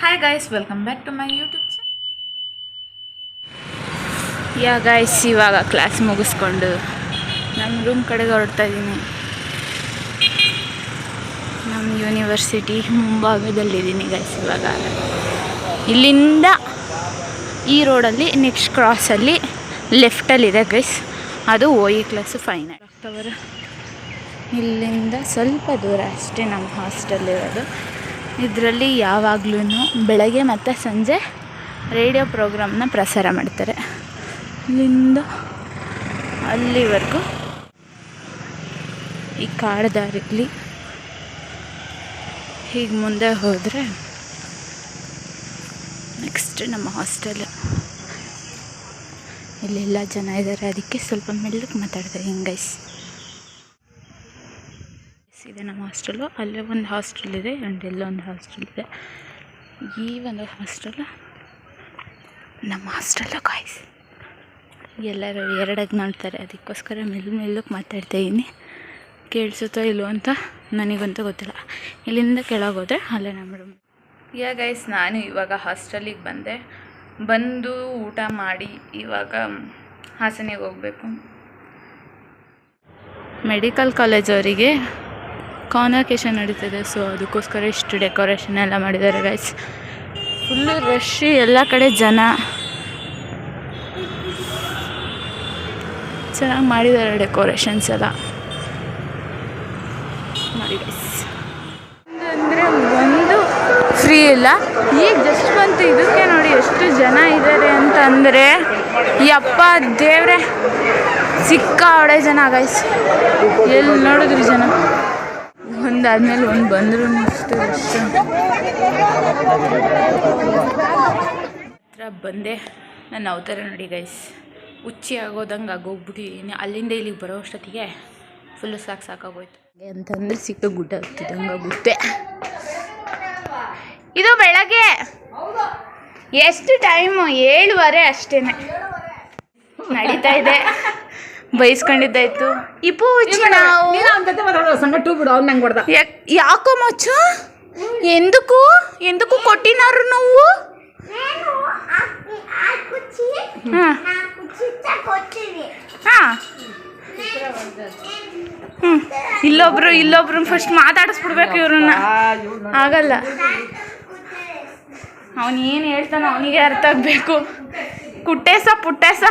Hi guys welcome back to my YouTube channel yeah guys ಇವಾಗ class ಮುಗಿಸ್ಕೊಂಡು ನಮ್ಮ room ಕಡೆಗೆ ಹೊರಡ್ತಾ ಇದ್ದೀನಿ ನಮ್ಮ ಯೂನಿವರ್ಸಿಟಿ ಮುಂಭಾಗದಲ್ಲಿದ್ದೀನಿ ಗಾಯ್ಸ್ ಇವಾಗ. ಇಲ್ಲಿಂದ ಈ ರೋಡಲ್ಲಿ ನೆಕ್ಸ್ಟ್ ಕ್ರಾಸಲ್ಲಿ ಲೆಫ್ಟಲ್ಲಿದೆ ಗೈಸ್ ಅದು O E class final October ಇಲ್ಲಿಂದ ಸ್ವಲ್ಪ ದೂರ ಅಷ್ಟೇ ನಮ್ಮ ಹಾಸ್ಟೆಲ್ ಇರೋದು. ಇದರಲ್ಲಿ ಯಾವಾಗ್ಲೂ ಬೆಳಗ್ಗೆ ಮತ್ತು ಸಂಜೆ ರೇಡಿಯೋ ಪ್ರೋಗ್ರಾಮ್ನ ಪ್ರಸಾರ ಮಾಡ್ತಾರೆ. ಇಲ್ಲಿಂದ ಅಲ್ಲಿವರೆಗೂ ಈ ಕಾಡು ದಾರಿಲಿ ಹೀಗೆ ಮುಂದೆ ಹೋದರೆ ನೆಕ್ಸ್ಟ್ ನಮ್ಮ ಹಾಸ್ಟೆಲ್. ಇಲ್ಲೆಲ್ಲ ಜನ ಇದ್ದಾರೆ ಅದಕ್ಕೆ ಸ್ವಲ್ಪ ಮೆಲ್ಲಕ್ಕೆ ಮಾತಾಡ್ತಾರೆ ಹೆಂಗೈಸ್ ಗೈಸ್ ಇದೆ ನಮ್ಮ ಹಾಸ್ಟೆಲು. ಅಲ್ಲೇ ಒಂದು ಹಾಸ್ಟೆಲ್ ಇದೆ ಆ್ಯಂಡ್ ಒಂದು ಹಾಸ್ಟೆಲ್ ಇದೆ. ಈ ಒಂದು ಹಾಸ್ಟೆಲ್ ನಮ್ಮ ಹಾಸ್ಟೆಲ್ಲು ಗಾಯ್ಸ್ ಎಲ್ಲರೂ ಎರಡಾಗಿ ನೋಡ್ತಾರೆ. ಅದಕ್ಕೋಸ್ಕರ ಮೆಲ್ಲ ಮೆಲ್ಲಕ್ಕೆ ಮಾತಾಡ್ತಾ ಇದ್ದೀನಿ ಕೇಳಿಸುತ್ತೋ ಇಲ್ಲೋ ಅಂತ ನನಗಂತೂ ಗೊತ್ತಿಲ್ಲ. ಇಲ್ಲಿಂದ ಕೆಳಗೆ ಹೋದರೆ ಅಲ್ಲೇ ನಮ್ಮ ರೂಮ್ ಯಾ ಗೈಸ್ ನಾನು ಇವಾಗ ಹಾಸ್ಟೆಲಿಗೆ ಬಂದೆ. ಬಂದು ಊಟ ಮಾಡಿ ಇವಾಗ ಹಾಸನಿಗೆ ಹೋಗಬೇಕು. ಮೆಡಿಕಲ್ ಕಾಲೇಜ್ ಅವರಿಗೆ ಕಾನ್ವಕೇಶನ್ ನಡೀತಿದೆ ಸೊ ಅದಕ್ಕೋಸ್ಕರ ಇಷ್ಟು ಡೆಕೋರೇಷನ್ ಎಲ್ಲ ಮಾಡಿದ್ದಾರೆ ಗೈಸ್ ಫುಲ್ಲು ರಶ್ ಎಲ್ಲ ಕಡೆ ಜನ ಚೆನ್ನಾಗಿ ಮಾಡಿದ್ದಾರೆ ಡೆಕೋರೇಷನ್ಸ್ ಎಲ್ಲ. ಅಂದರೆ ಒಂದು ಫ್ರೀ ಇಲ್ಲ. ಈಗ ಜಸ್ಟ್ ಬಂತು, ಇದಕ್ಕೆ ನೋಡಿ ಎಷ್ಟು ಜನ ಇದ್ದಾರೆ ಅಂತ ಅಂದರೆ, ಯಪ್ಪ ದೇವ್ರೆ ಸಿಕ್ಕ ಅವಡೆ ಜನ ಗೈಸ್ ಎಲ್ಲಿ ನೋಡಿದ್ರಿ ಜನ? ಒಂದಾದ್ಮೇಲೆ ಒಂದು ಬಂದ್ರು ಹತ್ರ ಬಂದೆ. ನಾನು ಅವತಾರ ನೋಡಿ ಗೈಸ್ ಹುಚ್ಚಿ ಆಗೋದಂಗೆ ಆಗೋಗ್ಬಿಟ್ಟಿದ್ದೀನಿ ಅಲ್ಲಿಂದ ಇಲ್ಲಿಗೆ ಬರೋ ಅಷ್ಟೊತ್ತಿಗೆ ಫುಲ್ಲು ಸಾಕು ಸಾಕಾಗೋಯ್ತು. ಅಂತಂದ್ರೆ ಸಿಕ್ಕ ಗುಡ್ಡ ಹತ್ತಿದಂಗಾಗುತ್ತೆ ಇದು ಬೆಳಗ್ಗೆ. ಎಷ್ಟು ಟೈಮು ಏಳುವರೆ ಅಷ್ಟೇ ನಡೀತಾ ಇದೆ. ಬೈಸ್ಕೊಂಡಿದ್ದಾಯ್ತು. ಇಪ್ಪು ನಾವು. ಯಾಕ್- ಯಾಕೋ ಮಚ್ಚು? ಎಂದಕ್ಕೂ ಎಂದಕ್ಕೂ ಕೊಟ್ಟಿನಾರು ನೋವು? ಹಾಂ. ಹಾಂ. ಹ್ಞೂ ಇಲ್ಲೊಬ್ರು ಇಲ್ಲೊಬ್ರು ಫಸ್ಟ್ ಮಾತಾಡಿಸ್ಬಿಡ್ಬೇಕು ಇವ್ರನ್ನ. ಆಗಲ್ಲ. ಅವನು ಏನು ಹೇಳ್ತಾನೋ ಅವನಿಗೆ ಅರ್ಥ ಆಗಬೇಕು. ಕುಟ್ಟೇಸ ಪುಟ್ಟೇಸ.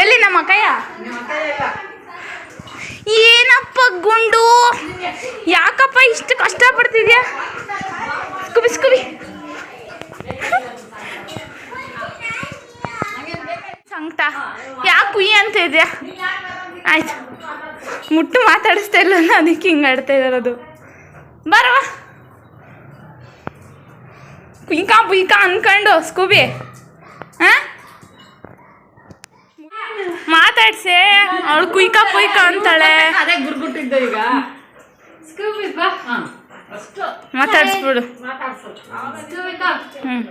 ಎಲ್ಲಿ ನಮ್ಮ ಅಕ್ಕಯ್ಯ? ಏನಪ್ಪ ಗುಂಡು? ಯಾಕಪ್ಪ ಇಷ್ಟು ಕಷ್ಟಪಡ್ತಿದ್ಯಾ ಸ್ಕುಬಿ ಸ್ಕುಬಿ ಸಂಕಟ. ಯಾಕೆ ಕುಯ್ಯ ಅಂತ ಇದೆಯಾ? ಆಯ್ತು. ಮುಟ್ಟು ಮಾತಾಡಿಸ್ತಾ ಇಲ್ಲ ಅದಕ್ಕೆ ಹಿಂಗೆ ಆಡ್ತಾ ಇದಾರದು ಬರವ ಕುಯ್ಕ ಕುಯ್ಕ ಅನ್ಕೊಂಡು, ಸ್ಕೂಬಿ. ಹಾಂ? ಮಾತಾಡ್ಸೆ ಅವಳು ಕುಯ್ಕ ಕುಯ್ಕ ಅಂತಾಳೆ. ಅದೇ ಗುರ್ಗುಟ್ಟಿದ್ದೆ ಈಗ. ಮಾತಾಡಿಸ್ಬಿಡು. ಹ್ಞೂ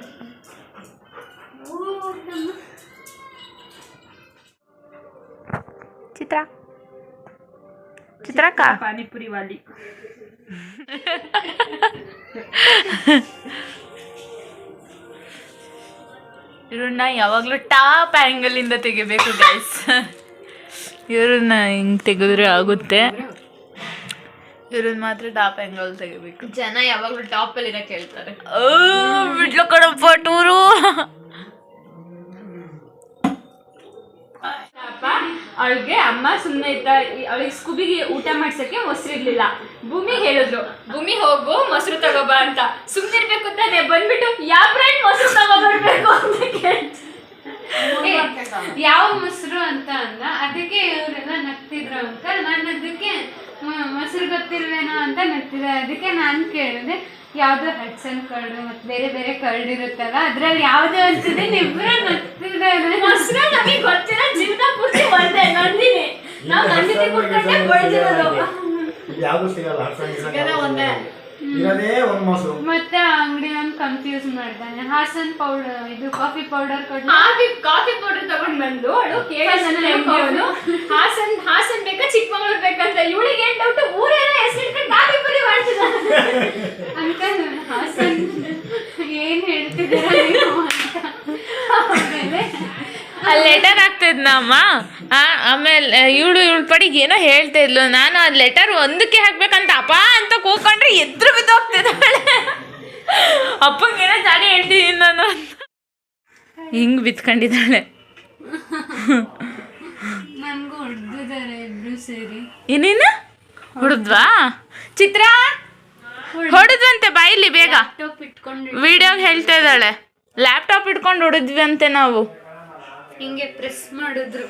ಚಿತ್ರ. ಚಿತ್ರಕ್ಕ? ಪಾನಿಪುರಿ ವಾಲಿ. ಇವ್ರನ್ನ ಯಾವಾಗಲೂ ಟಾಪ್ ಆ್ಯಂಗಲಿಂದ ತೆಗಿಬೇಕು ಗೈಸ್ ಇವ್ರನ್ನ ಹಿಂಗೆ ತೆಗೆದ್ರೆ ಆಗುತ್ತೆ. ಇವ್ರನ್ನ ಮಾತ್ರ ಟಾಪ್ ಆ್ಯಂಗಲ್ ತೆಗಿಬೇಕು. ಜನ ಯಾವಾಗಲೂ ಟಾಪ್ ಅಲ್ಲಿ ಕೇಳ್ತಾರೆ. ಹೇಳ್ತಾರೆ ಓ ಬಿಡ್ಲು ಕಣಪ್ಪ ಟೂರು. ಅವಳಿಗೆ ಅಮ್ಮ ಸುಮ್ಮನೆ ಇದ್ದ ಅವಳಿಗೆ ಸ್ಕೂಬಿಗೆ ಊಟ ಮಾಡ್ಸಕ್ಕೆ ಮೊಸರಿರ್ಲಿಲ್ಲ ಭೂಮಿ ಹೇಳಿದ್ರು ಭೂಮಿ ಹೋಗು ಮೊಸರು ತಗೋಬಾ ಅಂತ. ಸುಮ್ಮನೆ ಇರ್ಬೇಕು ತಾನೆ ಬಂದ್ಬಿಟ್ಟು ಯಾವ ಬ್ರ್ಯಾಂಡ್ ಮೊಸರು ತಗೋಬರ್ಬೇಕು ಅಂತ ಕೇಳ್ತು ಯಾವ ಮೊಸರು ಅಂತ ಅಂದ ಅದಕ್ಕೆ ಇವರೆಲ್ಲ ನಗ್ತಿದ್ರು ಅಂತ ನಾನು ಅದಕ್ಕೆ ಮೊಸರು ಗೊತ್ತಿಲ್ವೇನೋ ಅಂತ ನಗ್ತಿದ್ದೆ ಅದಕ್ಕೆ ನಾನು ಕೇಳಿದೆ ಯಾವ್ದು ಹಡ್ಸನ್ ಕರ್ಡು ಮತ್ತೆ ಬೇರೆ ಬೇರೆ ಕರ್ಡ್ ಇರುತ್ತಲ್ಲ ಅದ್ರಲ್ಲಿ ಯಾವ್ದು ಅನ್ಸಿದೆ ಇಬ್ರು ನಗ್ತಿದ್ರೆ ಮೊಸರು ನಮಗೆ ಗೊತ್ತಿಲ್ಲ ಜೀವನ ಪೂರ್ತಿ ಒಂದೇ ನಂದಿನಿ. ನಾವು ನಂದಿನಿ ಬೆಳೆದಿರೋದು. ಯಾವ್ದು ಸಿಗಲ್ಲ ಒಂದೇ. ಇರೋದೇ ಒಂದ್ ಮೊಸರು ಮತ್ತೆ ಅಂಗಡಿ ಅಂಗಡಿಯವ್ನು ಕನ್ಫ್ಯೂಸ್ ಮಾಡ್ತಾನೆ ಹಾಸನ್ ಪೌಡರ್ ಇದು ಕಾಫಿ ಪೌಡರ್ ಕೊಡ್ಲಿ? ಕಾಫಿ ಕಾಫಿ ಪೌಡರ್ ತಗೊಂಡ್ ಬಂದು ಅವಳು ಕೇಳಿ ಹಾಸನ್ ಹಾಸನ್ ಬೇಕಾ ಚಿಕ್ಕಮಗಳೂರು ಬೇಕಂತ ಇವಳಿಗೆ ಏನ್ ಡೌಟ್ ಊರೆಲ್ಲ ಹೆಸರು ಕಾಫಿ ಪುರಿ ಅಂತ ಅಂಕಲ್ ಹಾಸನ್ ಏನ್ ಹೇಳ್ತಿದ್ದೀರಾ ನೀವು ಆಮೇಲೆ ಅಲ್ಲಿ ಲೆಟರ್ ಅಮ್ಮ ಆ, ಆಮೇಲೆ ಇವಳು ಇವಳ ಪಡಿಗೆ ಏನೋ ಹೇಳ್ತಾ ಇದ್ಲು. ನಾನು ಆ ಲೆಟರ್ ಒಂದಕ್ಕೆ ಹಾಕ್ಬೇಕಂತ ಅಪ್ಪ ಅಂತ ಕೂಕೊಂಡ್ರೆ ಎದ್ರು ಬಿದ್ದೋಗ್ತಿದ್ದಾಳೆ. ಅಪ್ಪಂಗೆ ಏನೋ ಜಾಡಿ ಹೇಳ್ತಿದ್ದೀನಿ ನಾನು ಹಿಂಗ್ ಬಿತ್ಕೊಂಡಿದ್ದಾಳೆ. ಏನೇನು? ಹೊಡೆದ್ವಾ? ಚಿತ್ರ? ಹೊಡೆದ್ವಂತೆ ಬಾಯಿಲಿ ಬೇಗ. ವಿಡಿಯೋಗೆ ಹೇಳ್ತಾ ಇದ್ದಾಳೆ. ಲ್ಯಾಪ್ಟಾಪ್ ಇಟ್ಕೊಂಡು ಹೊಡೆದ್ವಿ ಅಂತೆ ನಾವು. ಹಿಂಗೆ ಪ್ರೆಸ್ ಮಾಡಿದ್ರು.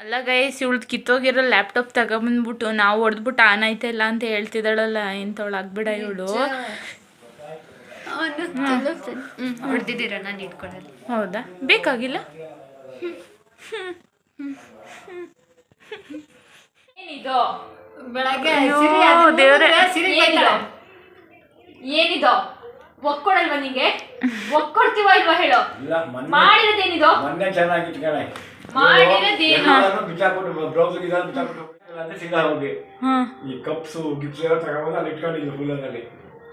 ಅಲ್ಲ ಗೈಸ್ ಇವಳ್ದು ಕಿತ್ತೋಗಿರೋ ಲ್ಯಾಪ್ಟಾಪ್ ತಗೊಂಬಂದ್ಬಿಟ್ಟು ನಾವು ಹೊಡೆದ್ಬಿಟ್ಟು ಆನ್ ಆಯ್ತಲ್ಲ ಅಂತ ಹೇಳ್ತಿದ್ದಾಳಲ್ಲ ಇಂಥವಳು ಆಗ್ಬಿಡ ಇವಳು. ಹೊಡೆದಿದ್ದೀರ ನಾನು ಇಟ್ಕೊಳ್ಳಲ್ಲ ಹೌದಾ? ಬೇಕಾಗಿಲ್ಲ? ಏನಿದು ಬೆಳಗ್ಗೆ. ಏನಿದು? ಒಕ್ಕೊಡಲ್ವಾ ನಿಂಗೆ? ಒಕ್ಕೊಡ್ತೀವ ಇಲ್ವಾ ಹೇಳೋ? ಮಾಡಿರೋದೇನಿದು? ಮೊನ್ನೆ ಚೆನ್ನಾಗಿ ಇಟ್ಕೊಳ್ಳೆ ಮಾಡಿರೋದೇನು? ಬಿಚ್ಚಾಕೊಟ್ಟು ಬ್ಲೌಸ್ ಗಿಡ ಬಿಚ್ಚಾಕೊಟ್ಟು ಅಂತ ಸಿಗ ಹೋಗಿ ಈ ಕಪ್ಸು ಗಿಪ್ಸ್ ಎಲ್ಲ ತಗೊಂಡು ಅಲ್ಲಿ ಇಟ್ಕೊಂಡಿದ್ರು ಫುಲ್ಲರಲ್ಲಿ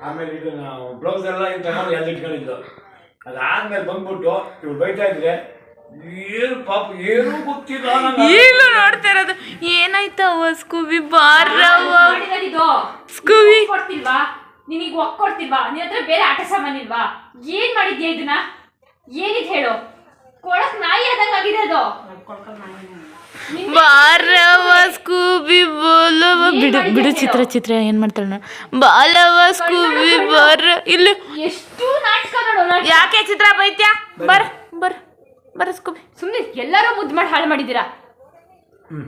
ಆಮೇಲೆ ಇದು ನಾವು ಬ್ಲೌಸ್ ಎಲ್ಲ ಇದು ತಗೊಂಡು ಎಲ್ಲಿ ಇಟ್ಕೊಂಡಿದ್ದು. ಅದಾದ್ಮೇಲೆ ಬಂದ್ಬಿಟ್ಟು ಇವ್ರು ಬೈತಾ ಇದ್ರೆ ಏನು ಪಾಪ ಏನು ಗೊತ್ತಿಲ್ಲ ನಂಗೆ. ಈಗಲೂ ನೋಡ್ತಾ ಇರೋದು ಏನಾಯ್ತವ ಸ್ಕೂಬಿ ಬಾರವ್ವ ಸ್ಕೂಬಿ ಕೊಡ್ತಿಲ್ವಾ? ನಿನಗೆ ಒಕ್ಕೊಡ್ತಿಲ್ವಾ ನಿನ್ನ ಹತ್ರ ಬೇರೆ ಆಟ ಸಾಮಾನಿಲ್ವಾ ಏನ್ ಮಾಡಿದ್ಯಾ ಇದನ್ನ? ಏನಿದ್ ಹೇಳು. ಕೊಳಕ್ ನಾಯಿ ಆದಂಗ ಆಗಿದೆ ಅದು. ಬಾರವ್ವ ಸ್ಕೂಬಿ ಬೋಲವ ಬಿಡು ಬಿಡು ಚಿತ್ರ ಚಿತ್ರ ಏನ್ ಮಾಡ್ತಾಳ. ಬಾಲವ ಸ್ಕೂಬಿ ಬಾರ ಇಲ್ಲಿ. ಎಷ್ಟು ನಾಟಕ ನೋಡು ಯಾಕೆ ಚಿತ್ರ ಬೈತ್ಯಾ? ಬರ್ ಬರ್ ಬರ ಸ್ಕೂಬಿ. ಸುಮ್ನೆ ಎಲ್ಲರೂ ಮುದ್ದು ಮಾಡಿ ಹಾಳು ಮಾಡಿದ್ದೀರಾ? ಹ್ಮ್.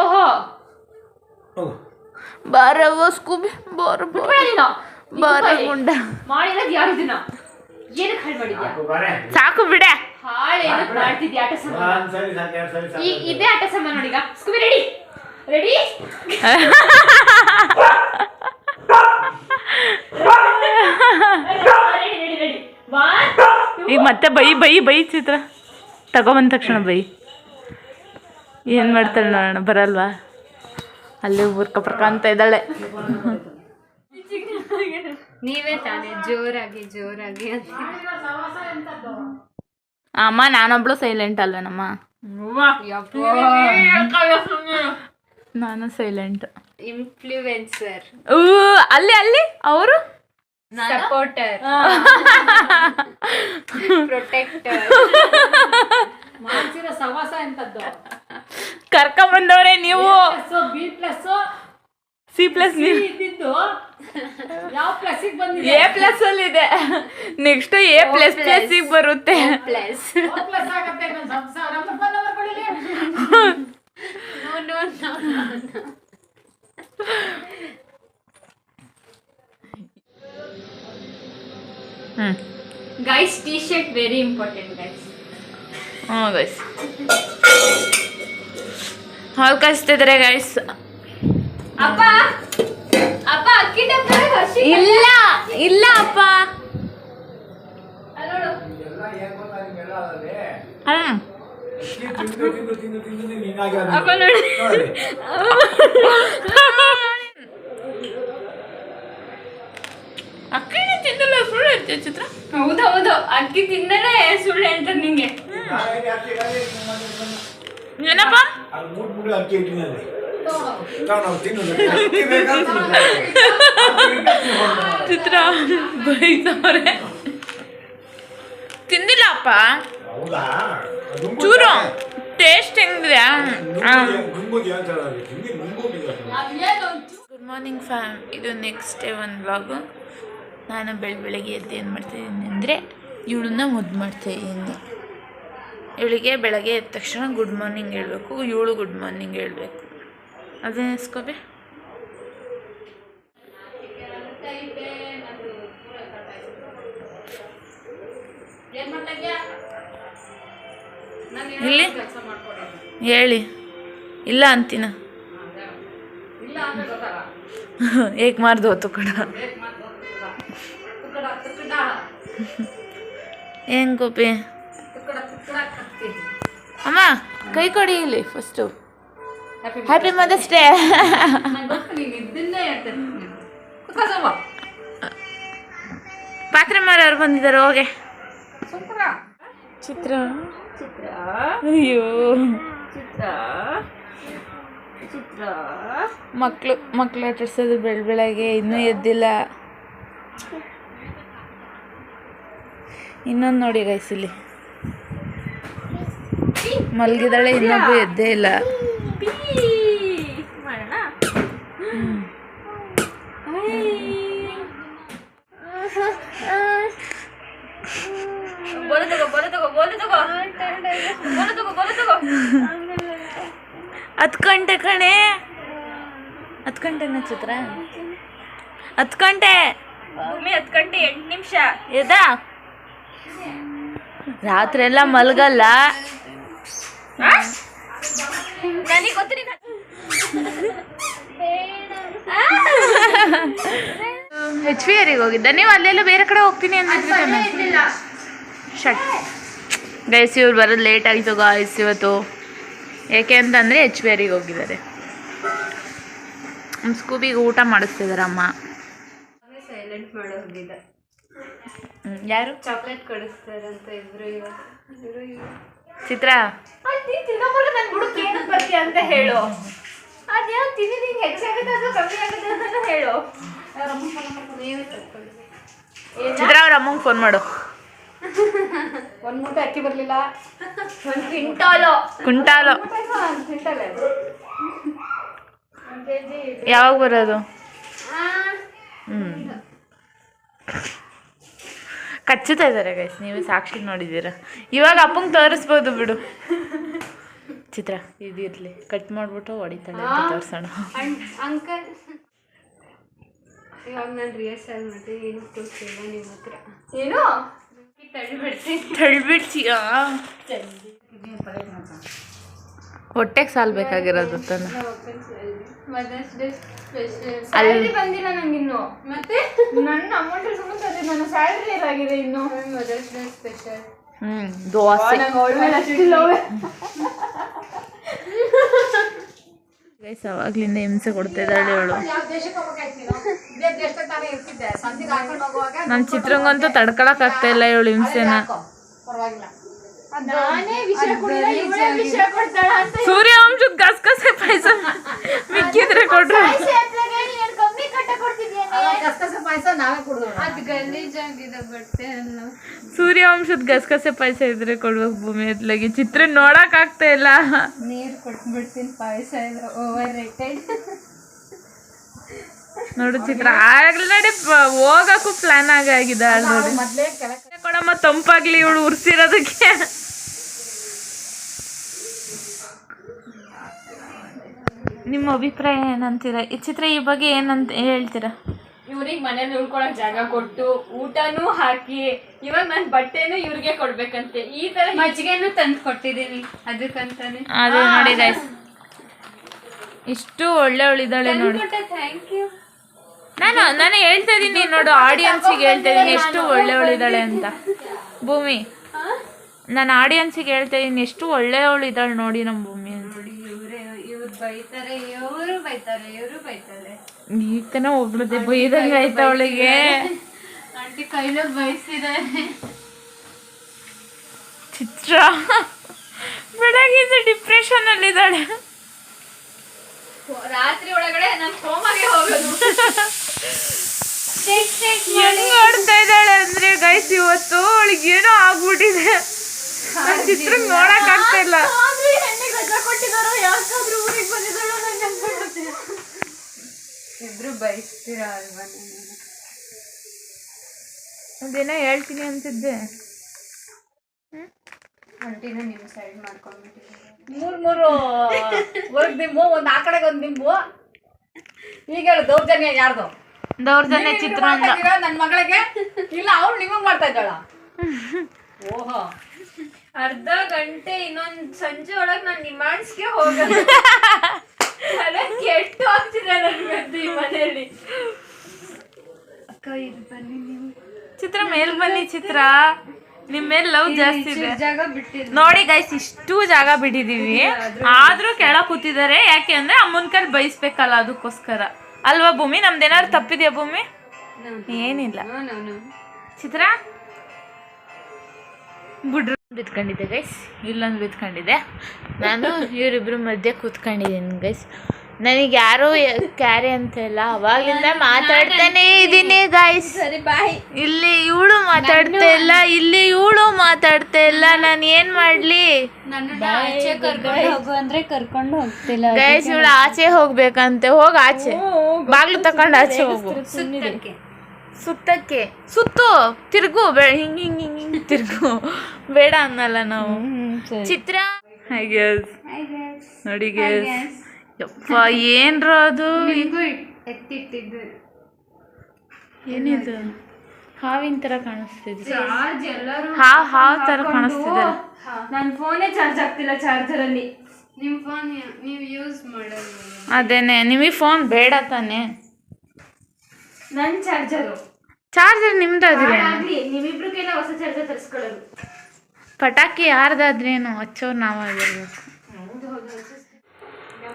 ಓಹೋ. ಹೋಗು. ಬಾರವ್ವ ಸ್ಕೂಬಿ ಬಾರ. ಬಾರ ಗುಂಡ. ಮಾಡಿರೋದು ಯಾರು ಇದನ್ನ? ಏನಕ್ಕೆ ಹಾಳು ಮಾಡಿದ್ಯಾ? ಸಾಕು. ಬಿಡೆ. ಹಾಳು ಏನಕ್ಕೆ ಮಾಡ್ತಿದ್ಯಾ? ಆಟ ಸಾಮಾನು ಸರಿ ಸರಿ ಸಾಕು ಈ ಇದೇ ಆಟ ಸಾಮಾನು ನೋಡೀಗ ಸ್ಕೂಬಿ ರೆಡಿ ರೆಡಿ ಈಗ ಮತ್ತೆ ಬೈ ಬೈ ಬೈ ಚಿತ್ರ. ತಗೊಬಂದ ತಕ್ಷಣ ಬೈ. ಏನು ಮಾಡ್ತಾಳೆ ನೋಡೋಣ ಬರಲ್ವಾ? ಅಲ್ಲಿ ಊರ್ಕ ಪರ್ಕ ಅಂತ ಇದ್ದಾಳೆ. ನೀವೇ ತಾನೇ ಜೋರಾಗಿ ಜೋರಾಗಿ ಅಮ್ಮ ನಾನೊಬ್ಳು ಸೈಲೆಂಟ್ ಅಲ್ವೇನಮ್ಮ? ನಾನು ಸೈಲೆಂಟ್ ಇನ್ಫ್ಲೂಯೆನ್ಸರ್ ಅಲ್ಲಿ ಅಲ್ಲಿ? ಅವರು? ಸಪೋರ್ಟರ್ ಪ್ರೊಟೆಕ್ಟರ್ ಮಾಡ್ತಿರೋ ಸವಾಸ ಎಂತದ್ದು? ಕರ್ಕೊಂಬಂದವ್ರೆ ನೀವು. Plus B plus C plus ಇದ್ದಿದ್ದು ಯಾವ ಪ್ಲಸ್ಸಿಗೆ ಬಂದಿದೆ? ಎ ಪ್ಲಸ್ ಅಲ್ಲಿ ಇದೆ. ನೆಕ್ಸ್ಟ್ ಎ ಪ್ಲಸ್ ಪ್ಲಸ್ ಬರುತ್ತೆ. ಪ್ಲಸ್ ಪ್ಲಸ್ ಆಗತ್ತೆ ನನ್ನ ಸಂಸಾರ. ನಮ್ಮ phone number ಕೊಡಿಲಿ? No no no hmm. Guys T shirt very important guys ಹ್ಞೂ ಗೈಸ್ ಹಾಲು ಕಾಯಿಸ್ತಿದ್ದಾರೆ ಗೈಸ್ ಅಪ್ಪ! ಅಪ್ಪ ಅಕ್ಕಿ ಡಬ್ಬ ಹಸಿ ಇಲ್ಲ ಇಲ್ಲ ಅಪ್ಪ. ಅಪ್ಪ ನೋಡಿ. ಅಕ್ಕಿ ಅಕ್ಕಿನೇ ತಿಂದಿಲ್ಲ ಸುಳ್ಳು ಹೇಳ್ತೀಯ ಚಿತ್ರ? ಹೌದು ಹೌದು ಅಕ್ಕಿ ತಿಂದಲೇ ಸುಳ್ಳು ಅಂತ ನಿಂಗೆ. ಏನಪ್ಪ. ಚಿತ್ರ ಬೈದವ್ರೆ. ತಿಂದಿಲ್ಲ ಅಪ್ಪ? ಚೂರು. ಟೇಸ್ಟ್ ಹೆಂಗಿದೆ. Good morning fam. ಇದು ನೆಕ್ಸ್ಟ್ ಡೇ ಒಂದು ವ್ಲಾಗು. ನಾನು ಬೆಳ ಬೆಳಗ್ಗೆ ಎದ್ದು ಏನು ಮಾಡ್ತಾಯಿದ್ದೀನಿ ಅಂದರೆ ಇವಳನ್ನ ಮುದ್ದು ಮಾಡ್ತಾಯಿದ್ದೀನಿ ಇವಳಿಗೆ ಬೆಳಗ್ಗೆ ಎದ್ದ ತಕ್ಷಣ ಗುಡ್ ಮಾರ್ನಿಂಗ್ ಹೇಳಬೇಕು ಇವಳು ಗುಡ್ ಮಾರ್ನಿಂಗ್ ಹೇಳಬೇಕು. ಅದೇ ನೆನೆಸ್ಕೋಬೇ ಇಲ್ಲಿ? ಹೇಳಿ. ಇಲ್ಲ ಅಂತೀನ. ಏಕ್ ಮಾರ್ದು ಹೊತ್ತು ಕಡ. ಏನು ಗೋಪಿ? ಅಮ್ಮ ಕೈ ಕೊಡಿ ಇಲ್ಲಿ ಫಸ್ಟು ಹ್ಯಾಪಿ ಮದರ್ಸ್ ಡೇ ಪಾತ್ರೆ ಮಾರವ್ರು ಬಂದಿದ್ದಾರೆ ಹೋಗೆ. ಚಿತ್ರ. ಅಯ್ಯೋ. ಮಕ್ಕಳು ಮಕ್ಕಳು ಆಟಾಡ್ಸೋದು ಬೆಳ್ ಬೆಳಗ್ಗೆ ಇನ್ನೂ ಎದ್ದಿಲ್ಲ. ಇನ್ನೊಂದು ನೋಡಿ ಗೈಸ್ ಇಲ್ಲಿ. ಮಲಗಿದಾಳೆ ಇನ್ನೊಬ್ಬ ಎದ್ದೇ ಇಲ್ಲ. ಹತ್ತು ಗಂಟೆ ಕಣೆ. ಹತ್ತು ಗಂಟೆನ ಚಿತ್ರ? ಹತ್ತು ಗಂಟೆ. ಭೂಮಿ ಹತ್ತು ಗಂಟೆ ಎಂಟು ನಿಮಿಷ. ಎದಾ? ರಾತ್ರಿ ಎಲ್ಲ ಮಲಗಲ್ಲ. ನನಗೆ ಗೊತ್ತು ನೀನು ಹೆಚ್ ವಿ ಆರಿಗೆ ಹೋಗಿದ್ದ. ನೀವು ಅಲ್ಲೆಲ್ಲ ಬೇರೆ ಕಡೆ ಹೋಗ್ತೀನಿ ಅಂದಿದ್ರಿ ಶಟ್ ಗೈಸ್ ಇವ್ರು ಬರೋದು ಲೇಟ್ ಆಯ್ತು ಗಾಯ್ಸ್ ಇವತ್ತು. ಏಕೆ ಅಂತಂದರೆ ಎಚ್ ಬಿ ಆರಿಗೆ ಹೋಗಿದ್ದಾರೆ. ನಮ್ಮ ಸ್ಕೂಬಿಗೆ ಊಟ ಮಾಡಿಸ್ತಿದ್ದಾರೆ ಅಮ್ಮ. ಸೈಲೆಂಟ್ ಮಾಡೋ ಹೋಗಿದ್ದೆ ಯಾರು? ಚಾಕ್ಲೇಟ್ ಕಳಿಸ್ತಾರಂತ ಇಬ್ರು ಇವಾಗ. ಇಬ್ರು ಇವತ್ತು ಚಿತ್ರ? ಬರ್ತೀಯ ಅಂತ ಹೇಳು. ಅದು ಕಮ್ಮಿ ಆಗುತ್ತೆ ಅಂತ ಚಿತ್ರ ಅವ್ರ ಅಮ್ಮಂಗೆ ಫೋನ್ ಮಾಡು. ಒಂದು ಮೂಟೆ ಅಕ್ಕಿ ಬರಲಿಲ್ಲ. ಒಂದು ಕ್ವಿಂಟಾಲು. ಕ್ವಿಂಟಲ್. ಯಾವಾಗ ಬರೋದು? ಹ್ಞೂ ಕಚ್ಚುತ್ತಾ ಇದ್ದಾರೆ ಗೈಸ್ ನೀವು ಸಾಕ್ಷಿ ನೋಡಿದ್ದೀರಾ? ಇವಾಗ ಅಪ್ಪಂಗೆ ತೋರಿಸ್ಬೋದು ಬಿಡು. ಚಿತ್ರ ಇದಿರಲಿ ಕಟ್ ಮಾಡಿಬಿಟ್ಟು ಹೊಡಿತಾಳೆ ತೋರ್ಸೋಣ. ತೋರಿಸೋಣ ಅಂಕಲ್. ಇವಾಗ ನಾನು ರಿಹರ್ಸಲ್ ಮಾಡಿ ಏನು ಕೊಡ್ತಿಲ್ಲ ನಿಮ್ಮ ಹತ್ರ. ಏನು? ತಳ್ಳಿಬಿಡ್ತೀನಿ ತಳ್ಬಿಡ್ತೀಯಾ ಹೊಟ್ಟೆಗೆ ಸಾಲ್ ಬೇಕಾಗಿರೋದು ತಾನೆ. Mother's day. ನಂಗಿನ್ನು ಮತ್ತೆ? ನನ್ನ ಅಮೌಂಟ್ ನನ್ನ ಸ್ಯಾಲ್ರಿ ಇನ್ನು? Mother's day special dosa. Guys ಅವಾಗ್ಲಿಂದ ಹಿಂಸೆ ಕೊಡ್ತಾ ಇದ್ದಾಳೆ ಅವಳು ನೀನು ಚಿತ್ರಂಗಂತೂ ತಡ್ಕೊಳಕ್ ಆಗ್ತಾ ಇಲ್ಲ ಇವಳು ಹಿಂಸೆನ. ಹಾಕೋ ಪರವಾಗಿಲ್ಲ ನಾನೇ ವಿಷಯ ಕೊಡಿಲ್ಲ ಇವಳೇ ವಿಷಯ ಕೊಡ್ತಾಳ ಅಂತ ಸೂರ್ಯವಂಶದ ಗಸಗಸೆ ಪಾಯಸ ಮಿಕ್ಕಿದ್ರೆ ಕೊಟ್ರು ಸೂರ್ಯವಂಶದ ಗಸಗಸೆ ಪಾಯಸ ಇದ್ರೆ ಕೊಡ್ಬೇಕು ಭೂಮಿ ಎತ್ಲಾಗಿ. ಚಿತ್ರ ನೋಡಕ್ ಆಗ್ತಾ ಇಲ್ಲ. ನೀರ್ ಕೊಟ್ಬಿಡ್ತೀನಿ ಪಾಯಸ ಎಲ್ಲ ಓವರ್ ರೇಟೆಡ್ ನೋಡು ಚಿತ್ರ ಆಲ್ರೆಡಿ ಹೋಗಕ್ಕೂ ಪ್ಲಾನ್ ಆಗಿದೆ ಆಲ್ರೆಡಿ ಮೊದ್ಲೇ ಕೆಳಗೆ ಕೊಡಮ್ಮ ತಂಪಾಗ್ಲಿ ಇವಳು ಉರ್ಸಿರೋದಕ್ಕೆ. ನಿಮ್ಮ ಅಭಿಪ್ರಾಯ ಏನಂತೀರ? ಈ ಚಿತ್ರ ಈ ಬಗ್ಗೆ ಏನಂತ ಹೇಳ್ತೀರಾ? ಇವ್ರಿಗೆ ಮನೇಲಿ ಉಳ್ಕೊಳಕ್ ಜಾಗ ಕೊಟ್ಟು ಊಟನೂ ಹಾಕಿ ಇವಾಗ ನನ್ ಬಟ್ಟೆನೂ ಇವ್ರಿಗೆ ಕೊಡ್ಬೇಕಂತೆ. ಈ ತರ ಮಜ್ಜಿಗೆನೂ ತಂದು ಕೊಟ್ಟಿದ್ದೀನಿ ಅದಕ್ಕಂತಾನೆ. ಅದು ನೋಡಿ ಗೈಸ್ ಇಷ್ಟು ಒಳ್ಳೆ ಒಳ್ಳಿದಾಳೆ ನೋಡಿ. ಥ್ಯಾಂಕ್ ಯು ನಾನು ನಾನು ಹೇಳ್ತಾ ಇದ್ದೀನಿ ನೋಡು ಆಡಿಯನ್ಸಿಗೆ ಹೇಳ್ತಾ ಇದ್ದೀನಿ ಎಷ್ಟು ಒಳ್ಳೆ ಒಳ್ಳಿದಾಳೆ ಅಂತ. ಭೂಮಿ ನಾನು ಆಡಿಯನ್ಸಿಗೆ ಹೇಳ್ತಾ ಇದ್ದೀನಿ ಎಷ್ಟು ಒಳ್ಳೆಯವಳು ಇದ್ದಾಳೆ ನೋಡಿ ನಮ್ಮ ಭೂಮಿ ಬೈತಾರೆ ಇವರು ಬೈತಾರೆ ಇವರು ಬೈತಾರೆ. ಈಗ ತನ ಒಬ್ಳದೆ ಬೈದಂಗೆ ಆಯ್ತಾ ಅವಳಿಗೆ? ಆಂಟಿ ಕೈಲ ಬಯಸಿದ್ದಾರೆ ಚಿತ್ರ. ಬೆಳಗಿಂದ ಡಿಪ್ರೆಷನ್ ಅಲ್ಲಿದ್ದಾಳೆ. ರಾತ್ರಿ ಒಳಗಡೆ ನನ್ ಕೋಮಾಗೆ ಹೋಗೋದು. ಹೆಂಗ್ ಆಡ್ತಾ ಇದ್ದಾಳೆ ಅಂದ್ರೆ ಗೈಸ್ ಇವತ್ತು ಅವಳಿಗೆ ಏನೋ ಆಗ್ಬಿಟ್ಟಿದೆ ಚಿತ್ರ ನೋಡಕ್ ಆಗ್ತಾ ಇಲ್ಲ. ಕೊಟ್ಟಿದಾರೋ ಯಾಕಾದ್ರೂ ಊರಿಗೆ ಬಂದಿದ್ದಾಳೋ ನಂಗೆ ಅನ್ಕೊಳ್ಳುತ್ತೆ ಇಬ್ರು ಬಯಸ್ತೀರಾ ಅಲ್ವಾ ಅದೇನೋ ಹೇಳ್ತೀನಿ ಅಂತಿದ್ದೆ. ಆಂಟಿನ ನಿಮ್ಮ ಸೈಡ್ ಮಾಡ್ಕೊಂಡ್ಬಿಟ್ಟಿದ್ದಾರೆ ಮೂರ್ ಮೂರು ಒಂದ್ ನಿಂಬು ಒಂದ್ ಆ ಕಡೆಗೆ ಒಂದ್ ನಿಂಬು. ಈಗ ಹೇಳು ದೌರ್ಜನ್ಯ ಯಾರ್ದು? ದೌರ್ಜನ್ಯ ಚಿತ್ರ ನನ್ ಮಗಳಿಗೆ? ಇಲ್ಲ ಅವ್ರು ನಿಮಗ್ ಮಾಡ್ತಾ ಇದ್ದಾಳ? ಓಹೋ. ಅರ್ಧ ಗಂಟೆ ಇನ್ನೊಂದ್ ಸಂಜೆ ಒಳಗ್ ನಾನ್ ನಿಮಾನ್ಸ್ಗೆ ಹೋಗೋದು ತಲೆ ಕೆಟ್ಟು ಹೋಗ್ತಿದೆ ನನ್ಗಂತೂ ಈ ಮನೆಯಲ್ಲಿ. ಅಕ್ಕ ಇದು ಬನ್ನಿ ನೀವು. ಚಿತ್ರ ಮೇಲ್ ಬನ್ನಿ ಚಿತ್ರ. ನಿಮ್ ಮೇಲೆ ಲವ್ ಜಾಸ್ತಿ ಇದೆ. ಜಾಗ ಬಿಟ್ಟಿಲ್ಲ ನೋಡಿ ಗೈಸ್ ಇಷ್ಟು ಜಾಗ ಬಿಟ್ಟಿದೀವಿ. ಆದ್ರೂ ಕೆಳ ಕೂತಿದ್ದಾರೆ. ಯಾಕೆ ಅಂದ್ರೆ ಅಮ್ಮನ ಕೈಲಿ ಬಯಸ್ಬೇಕಲ್ಲ ಅದಕ್ಕೋಸ್ಕರ. ಅಲ್ವಾ ಭೂಮಿ? ನಮ್ದೇನಾದ್ರು ತಪ್ಪಿದ್ಯಾ ಭೂಮಿ? ಏನಿಲ್ಲ. ಚಿತ್ರ? ಬುಡ್ರು. ಬಿತ್ಕೊಂಡಿದ್ದೆ ಗೈಸ್ ಇಲ್ಲೊಂದು ಬಿತ್ಕೊಂಡಿದ್ದೆ ನಾನು ಇವರಿಬ್ಬರ ಮಧ್ಯೆ ಕೂತ್ಕೊಂಡಿದ್ದೀನಿ ಗೈಸ್ ನನಗೆ ಯಾರು ಕ್ಯಾರಿ ಅಂತ ಇಲ್ಲ. ಅವಾಗಿಂದ ಮಾತಾಡ್ತಾನೆ ಇದ್ದೀನಿ ಗೈಸ್ ಸರಿ ಬಾಯ್ ಇಲ್ಲಿ ಇವಳು ಮಾತಾಡ್ತಾ ಇಲ್ಲ. ಇಲ್ಲಿ ಇವಳು ಮಾತಾಡ್ತಾ ಇಲ್ಲ. ನಾನು ಏನ್ ಮಾಡ್ಲಿ? ಅಂದ್ರೆ ಕರ್ಕೊಂಡು ಹೋಗ್ತಿಲ್ಲ. ಗೈಸ್ ಇವಳು ಆಚೆ ಹೋಗ್ಬೇಕಂತೆ. ಹೋಗ ಆಚೆ. ಬಾಗ್ಲು ತಕೊಂಡು ಆಚೆ ಹೋಗು. ಸುತ್ತಕ್ಕೆ ಸುತ್ತಕ್ಕೆ. ಸುತ್ತು. ತಿರ್ಗು. ಹಿಂಗ್ ಹಿಂಗ್ ಹಿಂಗ್ ಹಿಂಗ್ ತಿರ್ಗು. ಬೇಡ ಅನ್ನಲ್ಲ ನಾವು. ಚಿತ್ರ? ಗೇಸ್ ನೋಡಿ ಗೇಸ್ ಯಪ್ಪ ಏನ್ರ ಅದು? ನಿಂಗೂ ಎತ್ತಿಟ್ಟಿದ್ದು. ಏನಿದು? ಹಾವಿನ ತರ ಕಾಣಿಸ್ತಿದೆ. ಎಲ್ಲರೂ ಹಾವ್ ಹಾವ್ ತರ ಕಾಣಿಸ್ತಿದೆ. ನನ್ನ ಫೋನೇ ಚಾರ್ಜ್ ಆಗ್ತಿಲ್ಲ ಚಾರ್ಜರ್ ಅಲ್ಲಿ. ನಿಮ್ ಫೋನ್ ನೀವು ಯೂಸ್ ಮಾಡಲ್ಲ ಅದೇನೆ ನಿಮಗೆ ಫೋನ್ ಬೇಡ ತಾನೆ? ನನ್ನ ಚಾರ್ಜರ್ ಚಾರ್ಜರ್ ನಿಮ್ದಾದ್ರೆ ನಿಮ್ಮಿಬ್ರು ಕೈಲ ಹೊಸ ಚಾರ್ಜರ್ ತರಿಸ್ಕೊಳ್ಳೋದು. ಪಟಾಕಿ ಯಾರ್ದಾದ್ರೇನು ಹಚ್ಚೋರು ನಾವಾಗಿರ್ಬೇಕು.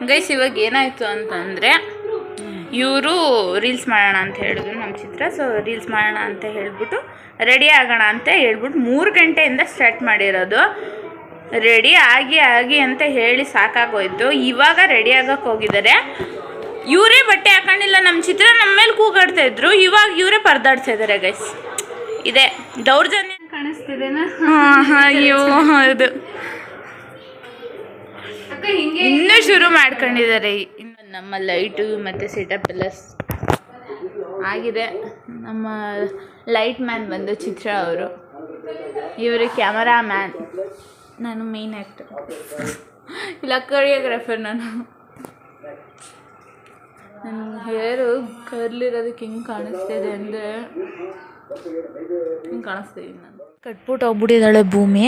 ಗೈಸ್, ಇವಾಗ ಏನಾಯ್ತು ಅಂತಂದರೆ, ಇವರು ರೀಲ್ಸ್ ಮಾಡೋಣ ಅಂತ ಹೇಳಿದ್ರು ನಮ್ಮ ಚಿತ್ರ. ಸೊ ರೀಲ್ಸ್ ಮಾಡೋಣ ಅಂತ ಹೇಳಿಬಿಟ್ಟು ರೆಡಿ ಆಗೋಣ ಅಂತ ಹೇಳ್ಬಿಟ್ಟು ಮೂರು ಗಂಟೆಯಿಂದ ಸ್ಟಾರ್ಟ್ ಮಾಡಿರೋದು. ರೆಡಿ ಆಗಿ ಆಗಿ ಅಂತ ಹೇಳಿ ಸಾಕಾಗೋಯ್ತು. ಇವಾಗ ರೆಡಿ ಆಗಕ್ಕೆ ಹೋಗಿದ್ದಾರೆ. ಇವರೇ ಬಟ್ಟೆ ಹಾಕೊಂಡಿಲ್ಲ ನಮ್ಮ ಚಿತ್ರ ನಮ್ಮ ಮೇಲೆ ಕೂಗಾಡ್ತಾ ಇದ್ರು. ಇವಾಗ ಇವರೇ ಪರದಾಡ್ತಾ ಇದ್ದಾರೆ ಗೈಸ್ ಇದೆ. ದೌರ್ಜನ್ಯ ಅಯ್ಯೋ ಹೌದು. ಇನ್ನೂ ಶುರು ಮಾಡ್ಕೊಂಡಿದ್ದಾರೆ. ಇನ್ನು ನಮ್ಮ ಲೈಟು ಮತ್ತು ಸೆಟಪ್ ಎಲ್ಲ ಆಗಿದೆ. ನಮ್ಮ ಲೈಟ್ ಮ್ಯಾನ್ ಬಂದು ಚಿತ್ರ ಅವರು. ಇವರು ಕ್ಯಾಮರಾ ಮ್ಯಾನ್ ನಾನು ಮೇನ್ ಆ್ಯಕ್ಟರ್ ಇಲ್ಲ ಕೊರಿಯೋಗ್ರಾಫರ್ ನಾನು. ನನ್ನ ಹೇರು ಕರ್ಲಿರೋದಕ್ಕೆ ಹಿಂಗೆ ಕಾಣಿಸ್ತಿದೆ ಅಂದರೆ ಹಿಂಗೆ ಕಾಣಿಸ್ತೀವಿ ನಾನು. ಕಟ್ಬಿಟ್ಟು ಹೋಗ್ಬಿಟ್ಟಿದ್ದಾಳೆ ಭೂಮಿ.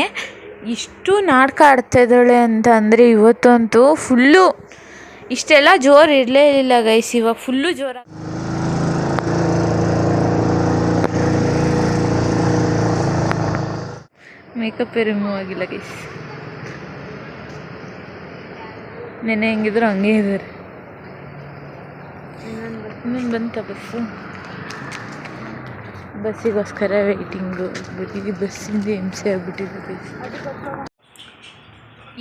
ಇಷ್ಟು ನಾಟಕ ಆಡ್ತಾ ಇದ್ದಾಳೆ ಅಂತ ಅಂದರೆ ಇವತ್ತಂತೂ ಫುಲ್ಲು ಇಷ್ಟೆಲ್ಲ ಜೋರು ಇರಲೇ ಇಲ್ಲ ಗೈಸ್ ಇವಾಗ ಫುಲ್ಲು ಜೋರ. ಮೇಕಪ್ ರಿಮೂವ್ ಆಗಿಲ್ಲ ಗೈಸ್ ನೆನೆ ಹೆಂಗಿದ್ರು ಹಂಗೆ ಇದ್ದಾರೆ. ಬಂತ ಬಸ್ಸು ಬಸ್ಸಿಗೋಸ್ಕರ ವೆಯ್ಟಿಂಗು ಬರೀ ಬಸ್ಸಿಂದ ಹಿಂಸೆ ಆಗ್ಬಿಟ್ಟಿದೆ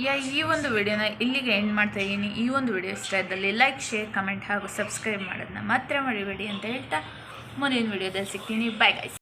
ಯಾ, ಈ ಒಂದು ವಿಡಿಯೋನ ಇಲ್ಲಿಗೆ ಎಂಡ್ ಮಾಡ್ತಾ ಇದ್ದೀನಿ. ಈ ಒಂದು ವಿಡಿಯೋ ಇಷ್ಟ ಇದ್ದಲ್ಲಿ ಲೈಕ್ ಶೇರ್ ಕಮೆಂಟ್ ಹಾಗೂ ಸಬ್ಸ್ಕ್ರೈಬ್ ಮಾಡೋದನ್ನ ಮಾತ್ರ ಮರಿಬೇಡಿ ಅಂತ ಹೇಳ್ತಾ ಮುಂದಿನ ವಿಡಿಯೋದಲ್ಲಿ ಸಿಗ್ತೀನಿ. Bye guys